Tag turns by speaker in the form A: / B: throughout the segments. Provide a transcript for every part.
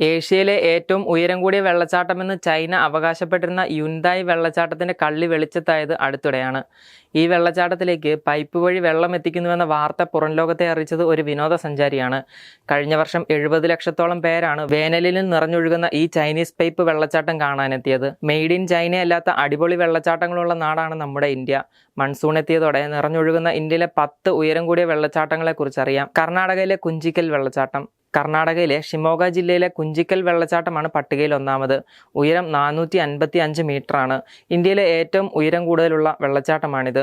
A: ഏഷ്യയിലെ ഏറ്റവും ഉയരം കൂടിയ വെള്ളച്ചാട്ടമെന്ന് ചൈന അവകാശപ്പെട്ടിരുന്ന യുൻതായ് വെള്ളച്ചാട്ടത്തിന്റെ കള്ളി വെളിച്ചത്തായത് അടുത്തിടെയാണ്. ഈ വെള്ളച്ചാട്ടത്തിലേക്ക് പൈപ്പ് വഴി വെള്ളം എത്തിക്കുന്നുവെന്ന വാർത്ത പുറം ലോകത്തെ അറിയിച്ചത് ഒരു വിനോദസഞ്ചാരിയാണ്. കഴിഞ്ഞ വർഷം എഴുപത് ലക്ഷത്തോളം പേരാണ് വേനലിൽ നിറഞ്ഞൊഴുകുന്ന ഈ ചൈനീസ് പൈപ്പ് വെള്ളച്ചാട്ടം കാണാനെത്തിയത്. മെയ്ഡ് ഇൻ ചൈന അല്ലാത്ത അടിപൊളി വെള്ളച്ചാട്ടങ്ങളുള്ള നാടാണ് നമ്മുടെ ഇന്ത്യ. മൺസൂൺ എത്തിയതോടെ നിറഞ്ഞൊഴുകുന്ന ഇന്ത്യയിലെ പത്ത് ഉയരം കൂടിയ വെള്ളച്ചാട്ടങ്ങളെക്കുറിച്ച് അറിയാം കർണാടകയിലെ കുഞ്ചിക്കൽ വെള്ളച്ചാട്ടം കർണാടകയിലെ ഷിമോഗ ജില്ലയിലെ കുഞ്ചിക്കൽ വെള്ളച്ചാട്ടമാണ് പട്ടികയിൽ ഒന്നാമത്. ഉയരം നാനൂറ്റി അൻപത്തി അഞ്ച് മീറ്ററാണ്. ഇന്ത്യയിലെ ഏറ്റവും ഉയരം കൂടുതലുള്ള വെള്ളച്ചാട്ടമാണിത്.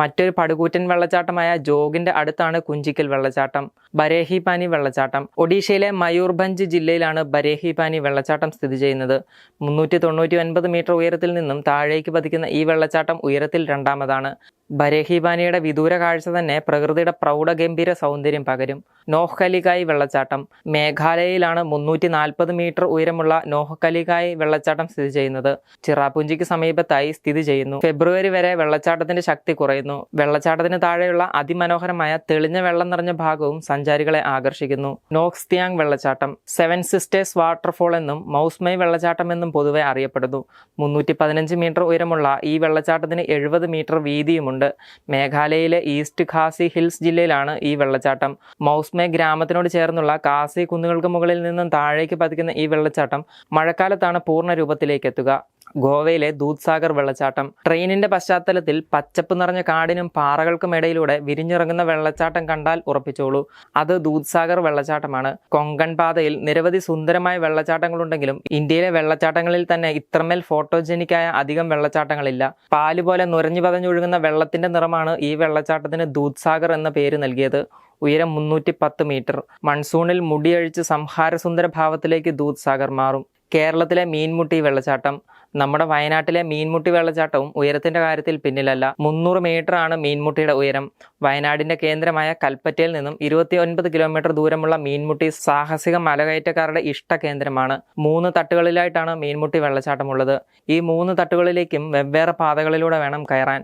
A: മറ്റൊരു പടുകൂറ്റൻ വെള്ളച്ചാട്ടമായ ജോഗിന്റെ അടുത്താണ് കുഞ്ചിക്കൽ വെള്ളച്ചാട്ടം. ബരേഹിപാനി വെള്ളച്ചാട്ടം. ഒഡീഷയിലെ മയൂർഭഞ്ച് ജില്ലയിലാണ് ബരേഹിപാനി വെള്ളച്ചാട്ടം സ്ഥിതി ചെയ്യുന്നത്. മുന്നൂറ്റി തൊണ്ണൂറ്റി ഒൻപത് മീറ്റർ ഉയരത്തിൽ നിന്നും താഴേക്ക് പതിക്കുന്ന ഈ വെള്ളച്ചാട്ടം ഉയരത്തിൽ രണ്ടാമതാണ്. ബരേഹിബാനിയുടെ വിദൂര കാഴ്ച തന്നെ പ്രകൃതിയുടെ പ്രൗഢഗംഭീര സൗന്ദര്യം പകരും. നോഹ്കലികായ് വെള്ളച്ചാട്ടം. മേഘാലയയിലാണ് മുന്നൂറ്റി നാൽപ്പത് മീറ്റർ ഉയരമുള്ള നോഹ്കലികായ് വെള്ളച്ചാട്ടം സ്ഥിതി ചെയ്യുന്നത്. ചിറാപുഞ്ചിക്ക് സമീപത്തായി സ്ഥിതി ചെയ്യുന്നു. ഫെബ്രുവരി വരെ വെള്ളച്ചാട്ടത്തിന്റെ ശക്തി കുറയുന്നു. വെള്ളച്ചാട്ടത്തിന് താഴെയുള്ള അതിമനോഹരമായ തെളിഞ്ഞ വെള്ളം നിറഞ്ഞ ഭാഗവും സഞ്ചാരികളെ ആകർഷിക്കുന്നു. നോക്സ്തിയാങ് വെള്ളച്ചാട്ടം. സെവൻ സിസ്റ്റേഴ്സ് വാട്ടർഫോൾ എന്നും മൗസ്മൈ വെള്ളച്ചാട്ടം എന്നും പൊതുവെ അറിയപ്പെടുന്നു. മുന്നൂറ്റി പതിനഞ്ച് മീറ്റർ ഉയരമുള്ള ഈ വെള്ളച്ചാട്ടത്തിന് എഴുപത് മീറ്റർ വീതിയുമുണ്ട്. മേഘാലയയിലെ ഈസ്റ്റ് ഖാസി ഹിൽസ് ജില്ലയിലാണ് ഈ വെള്ളച്ചാട്ടം. മൗസ്മേ ഗ്രാമത്തിനോട് ചേർന്നുള്ള കാസി കുന്നുകൾക്ക് മുകളിൽ നിന്നും താഴേക്ക് പതിക്കുന്ന ഈ വെള്ളച്ചാട്ടം മഴക്കാലത്താണ് പൂർണ രൂപത്തിലേക്ക് എത്തുക. ഗോവയിലെ ദൂത്സാഗർ വെള്ളച്ചാട്ടം. ട്രെയിനിന്റെ പശ്ചാത്തലത്തിൽ പച്ചപ്പ് നിറഞ്ഞ കാടിനും പാറകൾക്കും ഇടയിലൂടെ വിരിഞ്ഞിറങ്ങുന്ന വെള്ളച്ചാട്ടം കണ്ടാൽ ഉറപ്പിച്ചോളൂ. അത് ദൂത്സാഗർ വെള്ളച്ചാട്ടമാണ്. കൊങ്കൺ പാതയിൽ നിരവധി സുന്ദരമായ വെള്ളച്ചാട്ടങ്ങളുണ്ടെങ്കിലും ഇന്ത്യയിലെ വെള്ളച്ചാട്ടങ്ങളിൽ തന്നെ ഇത്രമേൽ ഫോട്ടോജനിക്കായ അധികം വെള്ളച്ചാട്ടങ്ങളില്ല. പാൽ പോലെ നുരഞ്ഞു പതഞ്ഞൊഴുകുന്ന വെള്ളത്തിന്റെ നിറമാണ് ഈ വെള്ളച്ചാട്ടത്തിന് ദൂത്സാഗർ എന്ന പേര് നൽകിയത്. ഉയരം മുന്നൂറ്റി പത്ത് മീറ്റർ. മൺസൂണിൽ മുടിയഴിച്ച് സംഹാരസുന്ദര ഭാവത്തിലേക്ക് ദൂത്സാഗർ മാറും. കേരളത്തിലെ മീൻമുട്ടി വെള്ളച്ചാട്ടം. നമ്മുടെ വയനാട്ടിലെ മീൻമുട്ടി വെള്ളച്ചാട്ടവും ഉയരത്തിന്റെ കാര്യത്തിൽ പിന്നിലല്ല. മുന്നൂറ് മീറ്റർ ആണ് മീൻമുട്ടിയുടെ ഉയരം. വയനാടിന്റെ കേന്ദ്രമായ കൽപ്പറ്റയിൽ നിന്നും ഇരുപത്തി ഒൻപത് കിലോമീറ്റർ ദൂരമുള്ള മീൻമുട്ടി സാഹസിക മലകയറ്റക്കാരുടെ ഇഷ്ട കേന്ദ്രമാണ്. മൂന്ന് തട്ടുകളിലായിട്ടാണ് മീൻമുട്ടി വെള്ളച്ചാട്ടമുള്ളത് ഈ മൂന്ന് തട്ടുകളിലേക്കും വെവ്വേറെ പാതകളിലൂടെ വേണം കയറാൻ.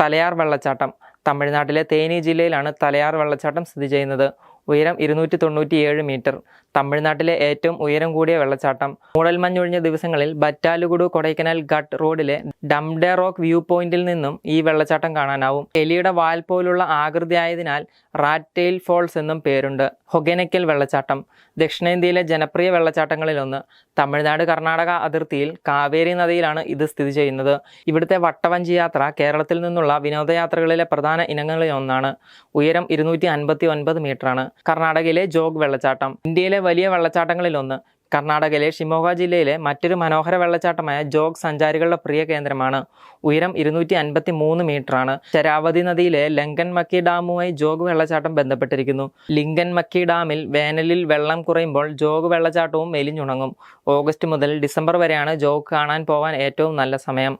A: തലയാർ വെള്ളച്ചാട്ടം. തമിഴ്നാട്ടിലെ തേനി ജില്ലയിലാണ് തലയാർ വെള്ളച്ചാട്ടം സ്ഥിതി ചെയ്യുന്നത്. ഉയരം ഇരുന്നൂറ്റി തൊണ്ണൂറ്റിയേഴ് മീറ്റർ. തമിഴ്നാട്ടിലെ ഏറ്റവും ഉയരം കൂടിയ വെള്ളച്ചാട്ടം. മൂടൽമഞ്ഞൊഴിഞ്ഞ ദിവസങ്ങളിൽ ബറ്റാലുകുടു കൊടൈക്കനാൽ ഗട്ട് റോഡിലെ ഡംഡെ റോക്ക് വ്യൂ പോയിന്റിൽ നിന്നും ഈ വെള്ളച്ചാട്ടം കാണാനാവും. എലിയുടെ വാൽ പോലുള്ള ആകൃതിയായതിനാൽ റാറ്റ് ടെയിൽ ഫോൾസ് എന്നും പേരുണ്ട്. ഹൊഗനക്കൽ വെള്ളച്ചാട്ടം. ദക്ഷിണേന്ത്യയിലെ ജനപ്രിയ വെള്ളച്ചാട്ടങ്ങളിലൊന്ന് തമിഴ്നാട് കർണാടക അതിർത്തിയിൽ കാവേരി നദിയിലാണ് ഇത് സ്ഥിതി ചെയ്യുന്നത്. ഇവിടുത്തെ വട്ടവഞ്ചി യാത്ര കേരളത്തിൽ നിന്നുള്ള വിനോദയാത്രകളിലെ പ്രധാന ഇനങ്ങളിൽ ഒന്നാണ്. ഉയരം ഇരുന്നൂറ്റി അൻപത്തി ഒൻപത് മീറ്ററാണ്. കർണാടകയിലെ ജോഗ് വെള്ളച്ചാട്ടം. ഇന്ത്യയിലെ വലിയ വെള്ളച്ചാട്ടങ്ങളിൽ ഒന്ന് കർണാടകയിലെ ഷിമോഗ ജില്ലയിലെ മറ്റൊരു മനോഹര വെള്ളച്ചാട്ടമായ ജോഗ് സഞ്ചാരികളുടെ പ്രിയ കേന്ദ്രമാണ്. ഉയരം ഇരുന്നൂറ്റി അൻപത്തി മൂന്ന് മീറ്ററാണ്. ശരാവതി നദിയിലെ ലങ്കൻ മക്കി ഡാമുമായി ജോഗ് വെള്ളച്ചാട്ടം ബന്ധപ്പെട്ടിരിക്കുന്നു. ലിങ്കൻ മക്കി ഡാമിൽ വേനലിൽ വെള്ളം കുറയുമ്പോൾ ജോഗ് വെള്ളച്ചാട്ടവും മെലിഞ്ഞുണങ്ങും. ഓഗസ്റ്റ് മുതൽ ഡിസംബർ വരെയാണ് ജോഗ് കാണാൻ പോകാൻ ഏറ്റവും നല്ല സമയം.